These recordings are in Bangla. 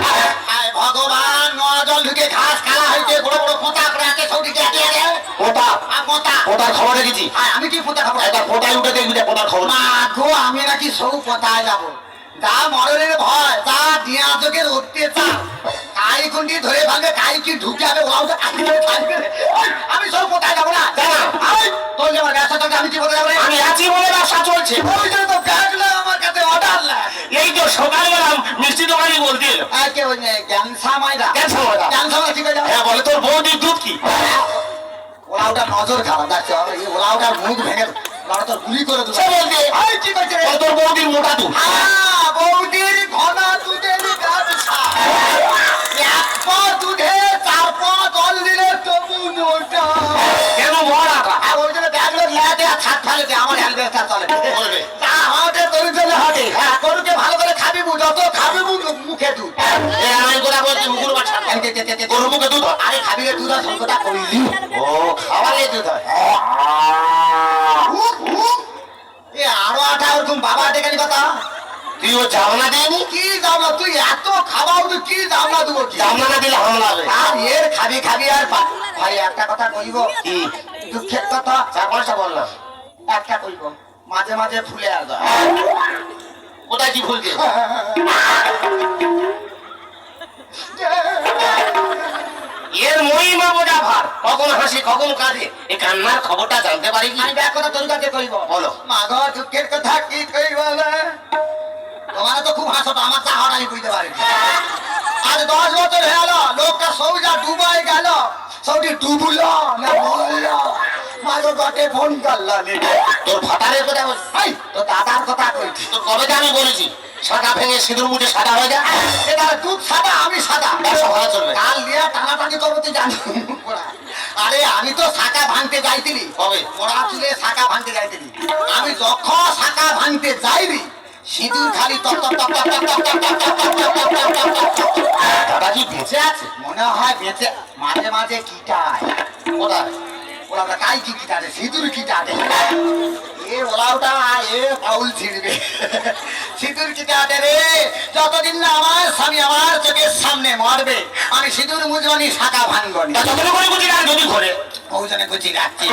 ঘাস খাওয়া ভগবান নজল ঢুকে ঘাস খালা হয়েছে বড় বড় পোতা করে আছে সৌদি কে দিয়ে পোতা পোতা পোতার খবর রেখেছি। আমি কি পোতা খাব? একবার পোতায় উঠে দেখবি পোতার খবর। মা গো আমি নাকি সৌ পোতায় যাব। যা মরণের ভয় যা দিয়া চোখের অত্যাচার কাই কুন্ডি ধরে ভাঙবে কাই কি ঢুকে করে আমি সব কোথায় যাব না? না। তোর যে আমার ব্যবসা চলছে, আমি কোথায় যাব আমি আছি বলে ব্যবসা চলছে। ওই জন্য তো ব্যাগলে আমার কাছে অর্ডার লাগে এই তো সকালবেলা মিষ্টি দোকানি বলতে এলো। আর কে ওই গ্যাংসা মাইরা গ্যাংসা মাইরা? গ্যাংসা মাইরা ঠিক আছে। হ্যাঁ বলে তোর বৌদির দুধ কি? ওরা ওটা নজর খারাপ দেখছে? ওরা মুখ ভেঙে ওরা গুলি করে দেবে সে বলছে আয়, কি করছে রে? বলে তোর বৌদির মোটা দুধ। আহ, বৌদির ঘনা দুধের ব্যবসা। এক পা দুধে চার পা জল দিলে তবু মোটা কেন মরাটা আর ওই জন্য ব্যাগগুলো লেয়াতে আর ছাদ ফেলেছে আমার হেলমেটটা চলে চলবে। তা হাটে গরু চলে হাটে হ্যাঁ গরুকে ভালো করে খাবি বু যত খাবি বু মুখে দুধ। আমি বলছি গরু মুখে দুধ আরে খাবি দুধ আর সংকটা করলি ও খাওয়ালে দুধ হয়। আরও আটা ওরকম বাবা ডেকানি কথা। তুই ও জামনা দিইনি কি জামলা তুই এত খাওয়াও তুই কি জামলা দেবো জামনা না দিলে হামলা হবে। আর এর খাবি খাবি আর ভাই একটা কথা কইব? কি? দুঃখের কথা চার পাঁচটা বললাম একটা কইব মাঝে মাঝে ফুলে আর কোথায় কি ফুলছে? এর মহিমা বোঝা ভার। কখন হাসি কখন কাঁদে। এই কান্নার খবরটা জানতে পারি কি? কথা তোর কাছে কইব। বলো। মা গো দুঃখের কথা কি কইব না তোমার তো খুব হাসো আমার চাহর আমি বুঝতে পারি আজ দশ বছর হয়ে গেল লোকটা সৌজা ডুবাই গেল। সৌদি ডুবল না বলল মাগো গটে ফোন করল তোর ভাতারের কথা বল এই তো দাদার কথা কইছি। তোর কবে আমি বলেছি? সাদা ভেঙে সিঁদুর মুঠে সাদা হয়ে যায় এটা দুধ সাদা আমি সাদা। ব্যবসা ভালো চলবে। কাল নিয়ে টানাটানি করব তুই জানি আরে আমি তো শাখা ভাঙতে যাইতিলি কবে? মোড়া চুলে শাখা ভাঙতে যাইতিলি আমি যখন শাখা ভাঙতে যাইবি সিঁদুর খালি দাদা কি বেঁচে আছে মনে হয় বেঁচে মাঝে মাঝে কিটায় ওরা ওরা কাই কি কিটারে সিঁদুর কিটারে এ ওলাওটা এ পাউল ছিঁড়বে সিঁদুর কিটারে রে যতদিন না আমার স্বামী আমার চোখের সামনে মরবে আমি সিঁদুর মুজবানি শাখা ভাঙবনি ততদিন করে বুঝি না যদি ঘরে বহুজনে বুঝি রাখছি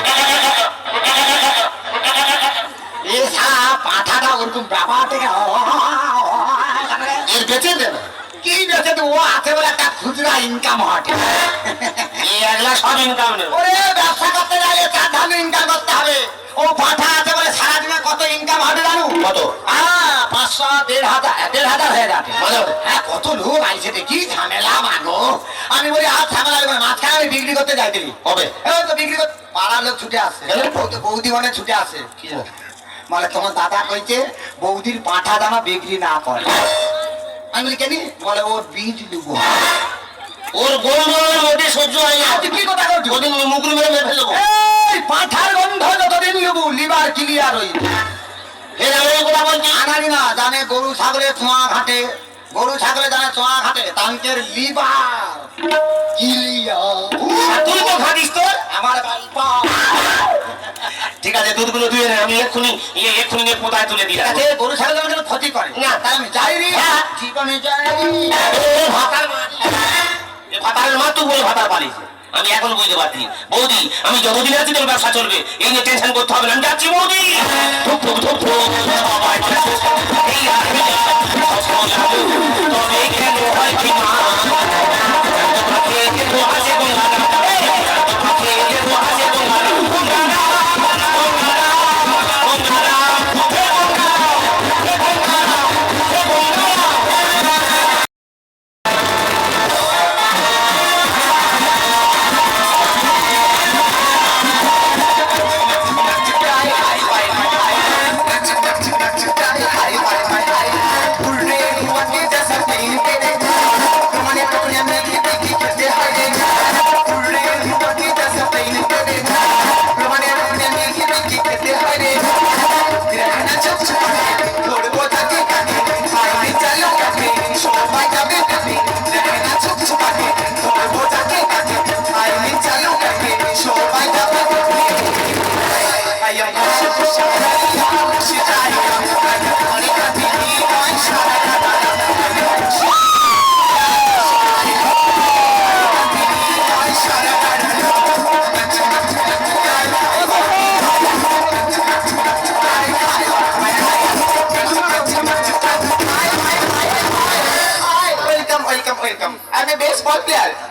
ও আছে খুচরা ইনকাম করতে গেলে হবে ও পাঠা বলে কত ইনকাম হবে জানো কত? হ্যাঁ পাঁচশো দেড় হাজার দেড় হাজার হয়ে যাবে হ্যাঁ কত লোক আইছে কি ঝামেলা মাগো আমি বলি আর ঝামেলা লাগবে মাঝখানে আমি বিক্রি করতে যাই দিলি তো বিক্রি করতে পাড়ার লোক ছুটে কেন? বৌদি- মানে ছুটে আসে কি? মানে তোমার দাদা কইছে বৌদির পাঠা দানা বিক্রি না করে। আমি বলি কেনি? বলে ওর বীজ লুবো ওর গরমের মধ্যে সহ্য হয় না। তুই কি কথা করছ ওদিন মুগুর মেরে মেরে ফেলব এই পাঠার গন্ধ যতদিন লুবু লিভার ক্লিয়ার হই ফের আমি কথা বলছি আনারি না জানে গরু ছাগলে ছোঁয়া ঘাটে। গরু ছাগলে জানে ছোঁয়া ঘাটে। তাঙ্কের লিভার ক্লিয়ার তুই তো খাদিস তোর। আমার বাড়ি পা ঠিক আছে দুধগুলো ধুয়ে নে আমি এক্ষুনি ইয়ে এক্ষুনি নিয়ে পোতায় তুলে দিই আছে গরু ছাগলে ক্ষতি করে। না। তাই আমি যাই রে। হ্যাঁ। জীবনে যাই। ভাতার মা। ভাতারের মা তুই বলে ভাতার আমি এখন বুঝতে পারছি। বৌদি আমি যতদিন আছি তোর ব্যবসা চলবে। এই নিয়ে টেনশন করতে হবে না। আমি যাচ্ছি বৌদি। ধুপ ধুপ ধুপ সবাই এই আমি তবে কেন হয় কি মা?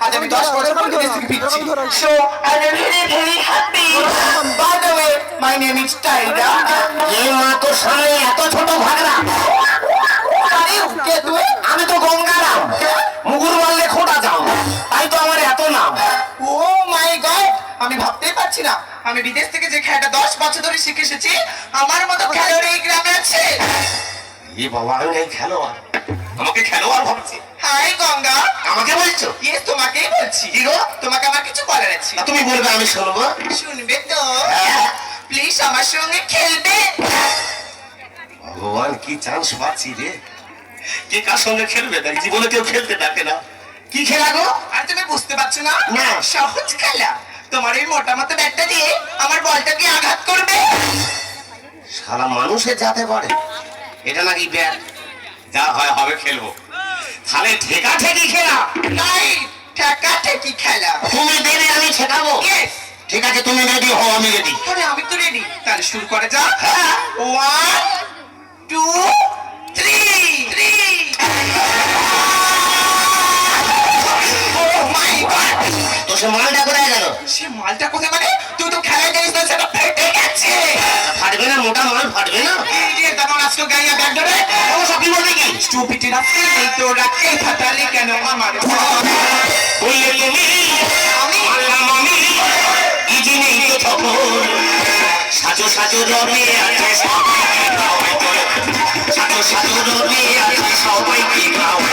আজ আমি 10 বছর পর ফিরছি so I am very very happy by the way my name is টাইডা এ মা সামনে এত ছোট ভাগরা আরে কে তুই? আমি তো গঙ্গারাম মুগুর বললে খোটা যাও তাই তো আমার এত নাম। ও মাই গড আমি ভাবতেই পারছি না। আমি বিদেশ থেকে যে খেলাটা 10 বছর ধরে শিখে এসেছি আমার মতো খেলোয়াড় এই গ্রামে আছে। এ বাবা আমি খেলোয়াড়। আমাকে খেলোয়াড় ভাবছি। হাই গঙ্গা। আমাকে বলছো? ইয়েস তোমাকেই বলছি। কি গো? তোমাকে আমার কিছু বলার আছে। তুমি বলবে আমি শুনব? শুনবে তো। হ্যাঁ। প্লিজ আমার সঙ্গে খেলবে। ভগবান কি চান্স পাচ্ছি রে। কে কার সঙ্গে খেলবে? দেখ জীবনে কেউ খেলতে ডাকে না। কি খেলা গো? আর তুমি বুঝতে পারছ না? না। সহজ খেলা। তোমার এই মোটা মতো ব্যাটটা দিয়ে আমার বলটাকে আঘাত করবে? সারা মানুষের যাতে পারে। এটা নাকি ব্যাট? যা হয় হবে খেলব। তাহলে ঠেকা ঠেকি খেলা। নাই ঠেকা ঠেকি খেলা। তুমি দেবে আমি ঠেকাবো। ঠিক আছে তুমি রেডি হও আমি রেডি আরে আমি তো রেডি তাহলে শুরু করে যা হ্যাঁ। ওয়ান টু থ্রি থ্রি সে মালটা কোথায় গেল? সে মালটা কোথায় মানে? তুই তো খেলা যাইস না সেটা ফেটে গেছে। ফাটবে না মোটা মাল ফাটবে না? এই যে তোমার আজকে গাইয়া ব্যাগ ধরে। ও সত্যি বলতে কি? স্টুপিটি রাখতে তো রাখতে ফাটালি কেন আমার? বললে তুমি আমি? মানলাম আমি ইজি নেই তো খবর? সাজো সাজো রবে আছে সাজো সাজো রবে আছে সবাইকে খাওয়াই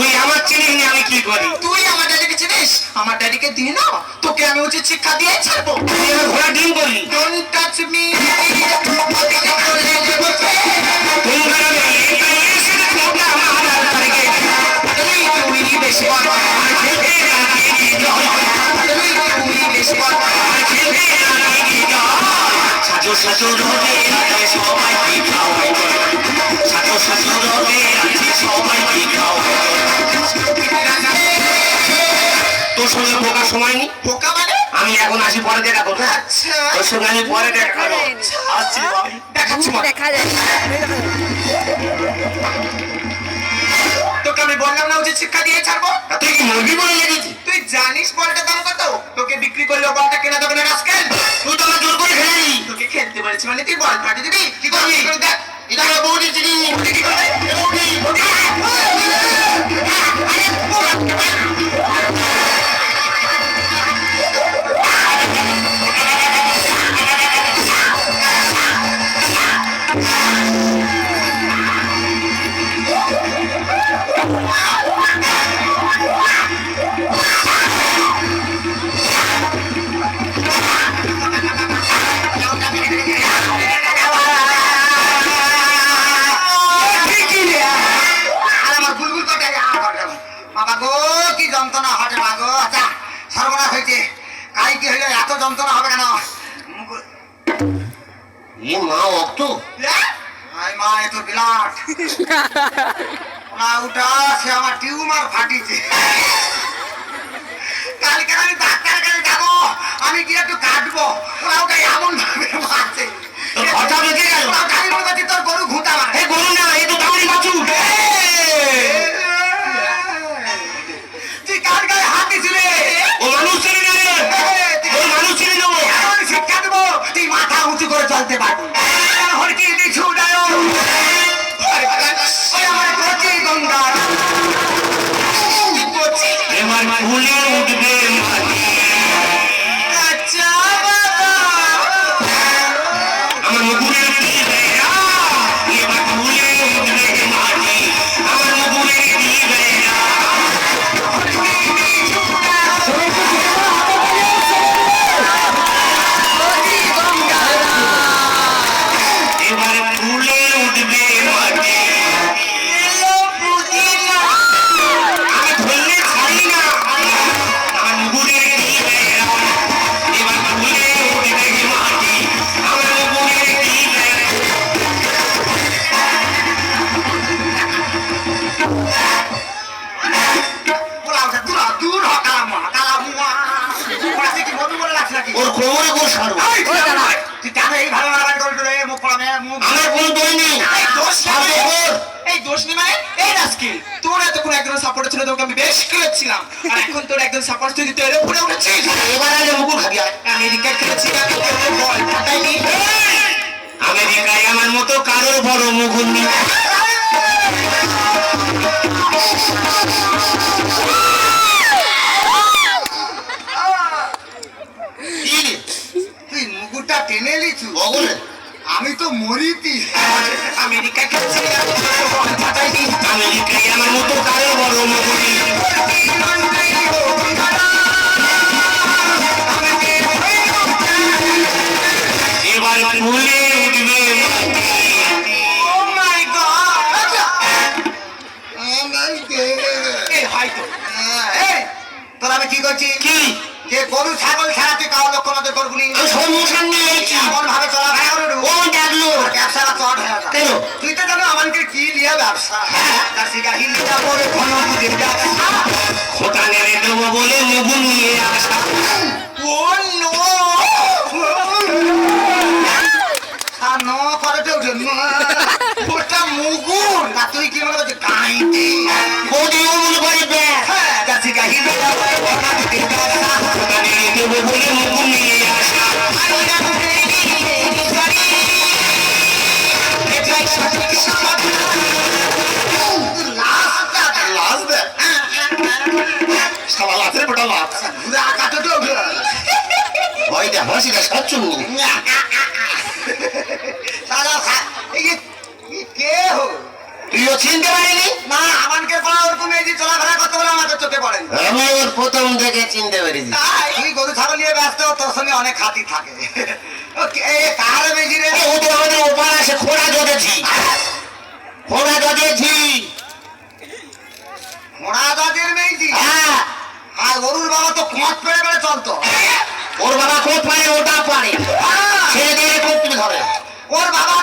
তুই আমার চিনিস নি আমি কি করি? তুই আমার ড্যাডিকে চিনিস? আমার ড্যাডিকে দিয়ে না তোকে আমি উচিত শিক্ষা দিয়ে ছাড়বো। তুই আমার ঘোড়া ডিম করলি ডোন্ট টাচ মি বলে লাগে কি কি সাজো সাজো রবে খাওয়াই সাজো সাজো রবে আছে সবাইকে খাওয়াই তোর। সঙ্গে বোকার সময় নেই? বোকা মানে? আমি এখন আসি পরে দেখা করব আচ্ছা। তোর সঙ্গে আমি পরে দেখা করব। আসছি দেখাচ্ছি দেখা যায়। তোকে আমি বললাম না উচিত শিক্ষা দিয়ে ছাড়বো? তুই কি মুরগি বলে লেগেছি তুই জানিস বলটা দাম কত? তোকে বিক্রি করলে বলটা কেনা দেবে না রাস্কেল। তুই তো আমার জোর করে খেলি। তোকে খেলতে বলেছি মানে তুই বল ফাটিয়ে দিবি? কি করবি? দেখ এটা বৌদি চিনি কি করবে? বৌদি, যন্ত্রণা হটে মা গো? আচ্ছা সর্বনাশ হয়েছে। কাই কি হইল? এত যন্ত্রণা হবে কেন? এ মা অক্টো এ? আয় মা এ তো বিরাট। না উঠা সে আমার টিউমার ফাটিছে। কালকে আমি ডাক্তার কাছে যাব। আমি কি একটু কাটবো। ওটা এমন ভাবে মারছে। তোর কথা বেঁচে গেল। ওরা খালি করছে তোর গরু ঘুঁটা মারে। গরু না এ তো দামড়ি বাছু তুই কার গায়ে হাত দিছিলে ও মানুষ চিনি না রে ও মানুষ চিনি নেব এমন শিক্ষা দেবো তুই মাথা উঁচু করে সাপোর্ট ছিল তোকে আমি বেশ খেলেছিলাম। এখন তোর একজন সাপোর্ট তুই তেলে উপরে উঠেছিস। এবার আগে মুকুল খাবি আমেরিকা খেলেছি আমেরিকায় আমার মতো কারোর বড় মুকুল নেই। তুই মুকুটটা টেনে লিছু বগলে? আমি তো মরিতি। আমেরিকা তোকে আমেরিকায় আমার মতো কারও বড় মরি এবার ভুলে তোর আমি কি করছি? কি? যে গরু ছাগল ছাড়া তুই কারও লক্ষ্য নজর করবি সম্মুখীন নিয়ে এমন ভাবে চলাফেরা করে ও ডাকলো ব্যবসাটা চট কেন? তুই তো জানো আমাকে কি নিয়ে ব্যবসা। তার করে ঘন বুঝে খোটা নেড়ে দেবো বলে মুকুল নিয়ে আসা। ও নো। আর ন করে তো জন্য ওটা মুগুর না তুই কি মনে করছিস গাইতে বৌদিও মনে করে ব্যাস হ্যাঁ। তার শিকার করে ঘন বুঝে ব্যবসা খোটা নেড়ে বলে মুকুল নিয়ে আসা লাস্টটা লাশ দে সালা লাশের বেটা লাশ। ঘুরে আকাতে হাসিটা সাচ্ছু। সারা কে হো? তুইও চিনতে পারিনি না আমাকে পাড়া ওরকম এই যে চলাফেরা করতে বলে চোখে পড়েন। আমি ওর প্রথম থেকে চিনতে পেরেছি তুই? গরু ছাগল নিয়ে ব্যস্ত তোর সঙ্গে অনেক হাতি থাকে। কার বেজি রে? আমাদের ওপার আসে খোড়া জটেছি খোড়া জটেছি মেয়েজি হ্যাঁ। আর গরুর বাবা তো কোঁচ পেড়ে পেড়ে চলতো। ওর বাবা কোপ পারে ওটা পারে। হ্যাঁ, ছেড়ে দিয়ে ধরে? ওর বাবা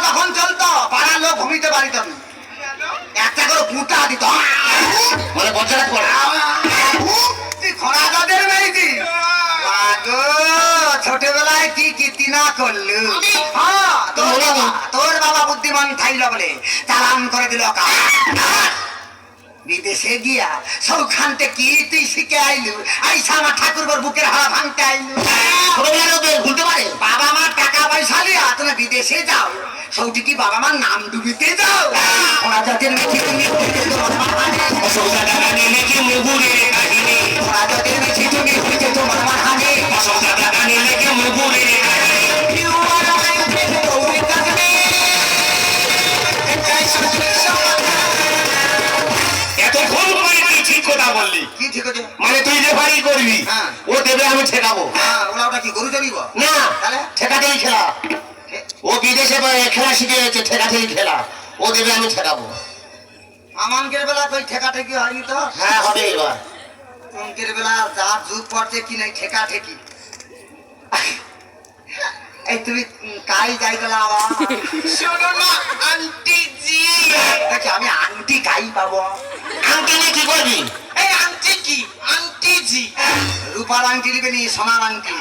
পাড়ার পারিতাম না। একটা করে ফুটা দিত। মানে খোড়া ছোটবেলায় কি কীর্তি না করলু? হ্যাঁ, তোর বাবা তোর বাবা বুদ্ধিমান থাইল বলে চালান করে দিল কাজ বিদেশে গিয়া সৌখানতে কি তুই শিখে আইলু? আইসা আমার ঠাকুর বুকের হাওয়া ভাঙতে আইলু। ভুলতে পারে। বাবা মার টাকা পয়সা লিয়া তুমি বিদেশে যাও। সৌটি কি বাবা মার নাম ডুবিতে যাও? ওরা যাদের মিঠি তুমি তোমার মাহানে ওরা যাদের মিঠি তুমি হইতে তোমার মাহানে করবি হ্যাঁ। ও দেবে আমি ঠেকাবো। হ্যাঁ ওরা ওটা কি গরু না ঠেকাতেই খেলা। ও বিদেশে খেলা শিখে গেছে ঠেকাতেই খেলা। ও দেবে আমি ঠেকাবো। আমানকের বেলা কই ঠেকা ঠেকি হয়নি তো? হ্যাঁ হবে এবার। অঙ্কের বেলা যা যুগ পড়ছে কি নাই ঠেকা ঠেকি এই তুমি কাই যাই গেলা আবার শোনো না আন্টি জি। আমি আংটি কাই পাবো। আংটি নিয়ে কি করবি? আন্টি জি রূপার আংটি নিবে নি সোনার আংটি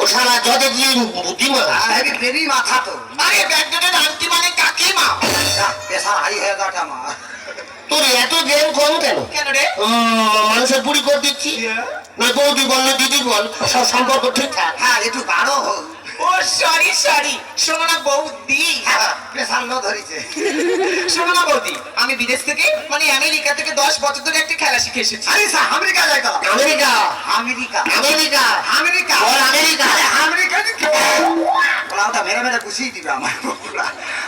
ও সারা যত দিয়ে বুদ্ধিমান আর হেবি বেবি মাথা তো। আরে ব্যাগডেটের আন্টি মানে কাকিমা পেশার হাই হয়ে যাটা মা। তোর এত জ্ঞান কম কেন? কেন রে? মানুষের পুরি কর দিচ্ছি। না বৌদি বললে দিদি বল সব সম্পর্ক ঠিকঠাক। হ্যাঁ একটু বারো হোক। ও সরি সরি শোনো না বৌদি। হ্যাঁ ধরেছে। শোনো বৌদি আমি বিদেশ থেকে মানে আমেরিকা থেকে দশ বছর ধরে একটা খেলা শিখে এসেছি। আরে স্যার আমেরিকা যাই America. America. America. America. America. আরে আমেরিকা মেরে মেরে গুছিয়ে দিবে আমার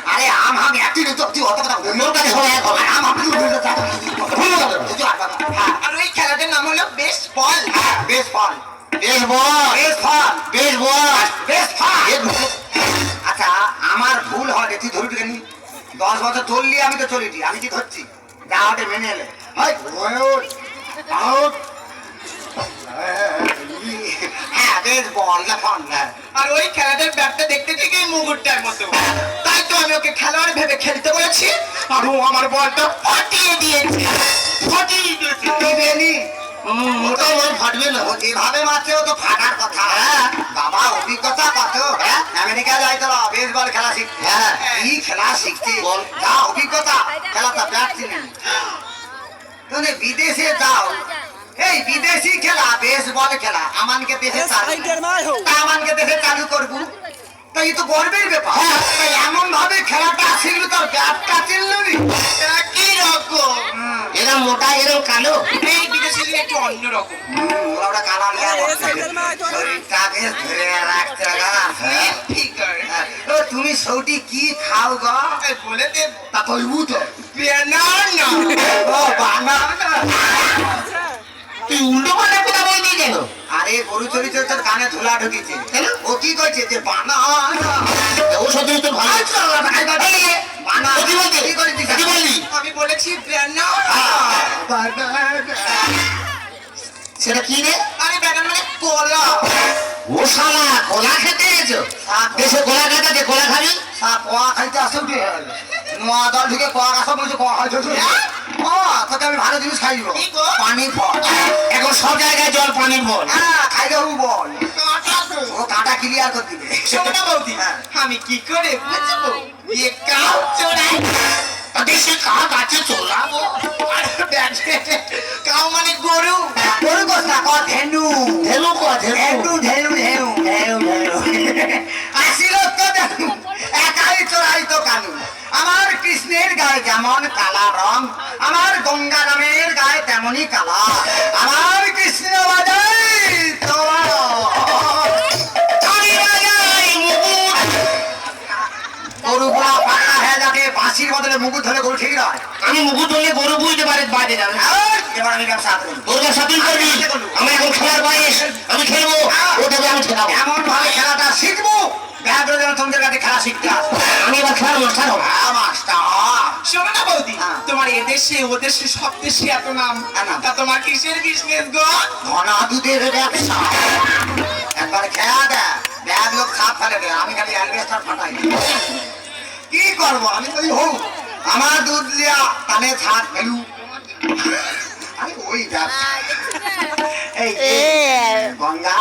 আরে আম আম একই তো তুই অত কথা বলবি কাছে সবাই এক আম আম তুই বলতে চাস হ্যাঁ আর ওই খেলাটার নাম হলো বেস্ট বল হ্যাঁ বেশ ফল বেশ বল আচ্ছা আমার ভুল হয় তুই ধরবি কেন? দশ বছর চললি আমি তো চলিটি আমি কি ধরছি? যা মেনে এলে। হ্যাঁ বেশ বল না ফল না আর ওই খেলাটার ব্যাটটা দেখতে এই মুগুরটার মতো। তাই তো আমি ওকে খেলোয়াড় ভেবে খেলতে বলেছি আর ও আমার বলটা ফাটিয়ে দিয়েছে। ফাটিয়ে দিয়েছে। দেবেনি উম, ফাটবে না। যেভাবে মারছে ও তো ফাটার কথা। হ্যাঁ। বাবা অভিজ্ঞতা কত? হ্যাঁ। আমেরিকা যাই তো বেসবল খেলা শিখতে। হ্যাঁ। কি খেলা শিখতে? বল। যা অভিজ্ঞতা খেলাটা ব্যাট চিনি তুমি বিদেশে যাও। এই বিদেশি খেলা বেসবল খেলা। আমানকে দেশে চালু আমানকে দেশে চালু করব। তো এই তো গর্বের ব্যাপার। হ্যাঁ। এমন ভাবে খেলাটা শিখলো তোর ব্যাটটা চিনলো নি? কি রকম? এরা মোটা এরকম কালো? এই বিদেশি একটু ওরা কালা। ধরে রাখতে হ্যাঁ। ও তুমি সৌটি কি খাও গো? বলে দে তা কইবু তো বেনানা। ও বানানা। তুই উল্টো পাল্টা কথা বলবি কেন আরে গরু চরিত্র তোর কানে ধুলা ঢুকেছে। ও কি করছে যে বানানা? ও সত্যি তো ভালো। ভাই, ভাই, ভাই, বানানা। ও কি বলছে? কি করে দিছে? কি বললি? আমি বলেছি বেনানা। সেটা কি রে? আরে মানে কলা। ও শালা কলা খেতে এসো। দেশে কলা খেতে কলা খাবি? সাপ খাইতে আসো কি নোয়া দল থেকে কোয়া আসো বলছে তোকে আমি ভালো জিনিস খাইব। পানি ফল। এখন সব জায়গায় জল বল হ্যাঁ খাইলে হু বল। কাঁটা তো ও কাঁটা ক্লিয়ার করে দিবে। শোনা বৌদি হ্যাঁ। আমি কি করে বুঝব? ये কাউ চোরাই। দেশে কাউ মানে গরু। গরু গোস্তা ক ধেনু। ধেনু কো ধেনু। ধেনু ধেনু ধেনু। আসিল তো তো কানু আমার কৃষ্ণের গায়ে যেমন কালা রং আমার গঙ্গা নামের গায়ে তেমনই কালা। আমার কৃষ্ণ বাজাই তোমার। বাঁশির বদলে মুকুট ধরে গরু ঠিক নয়। আমি মুকুট ধরলে গরু বুঝতে পারে বাজে যাবে এবার আমি ব্যবসা হাত ব্যবসা তুই করবি? আমি এখন খেলার বয়স। আমি খেলব। ও আমি খেলাবো। এমন ভাবে খেলাটা শিখব। ব্যাগ যেন তোমাদের কাছে খেলা শিখতে আমি এবার খেলার মাস্টার হব হ্যাঁ, মাস্টার শোনো না বৌদি হ্যাঁ। তোমার এদেশে ওদেশে সব দেশে এত নাম। হ্যাঁ, তা তোমার কিসের বিজনেস গো? ঘনা দুধের ব্যবসা। একবার খেয়া দেয় ব্যাগ লোক খাপ ফেলে দেয় আমি খালি অ্যালবেস্টার ফাটাই কি করব আমি তো হোক আমার দুধ লিয়া কানে ছাদ ফেলু। আমি ওই ব্যবসা। এই এই, গঙ্গা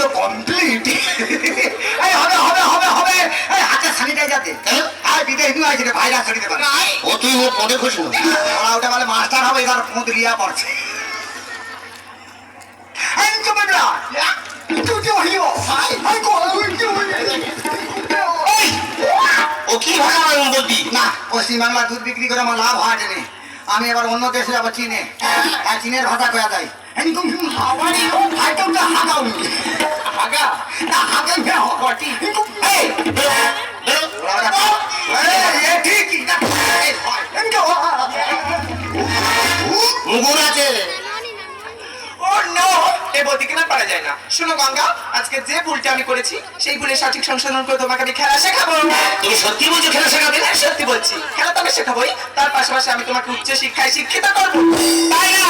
তো কমপ্লিট এই হবে হবে হবে হবে। এই হাতে স্যানিটাইজার দে আর বিদেশ নিয়ে ভাইরাস ছড়িয়ে দেবে ও তুই মোট পদে খুশি ওরা ওটা বলে মাস্টার হবে এবার পুঁত লিয়া পড়ছে। এই তুই হইও। ও কি ভাষা বলবি না পশ্চিমবাংলা দুধ বিক্রি করে আমার লাভ হয় না। আমি আবার অন্য দেশে যাব চীনে হ্যাঁ চীনের ভাষা কয়া যায় হয় মুগুর আছে ও নো এ বৌদি কেনা পারা যায় না। শোনো গঙ্গা আজকে যে ভুলটা আমি করেছি সেই ভুলের সঠিক সংশোধন করে তোমাকে আমি খেলা শেখাবো। তুমি সত্যি বলছো খেলা শেখাবে? হ্যাঁ, সত্যি বলছি। খেলা তো আমি শেখাবোই। তার পাশাপাশি আমি তোমাকে উচ্চ শিক্ষায় শিক্ষিত করব। তাই না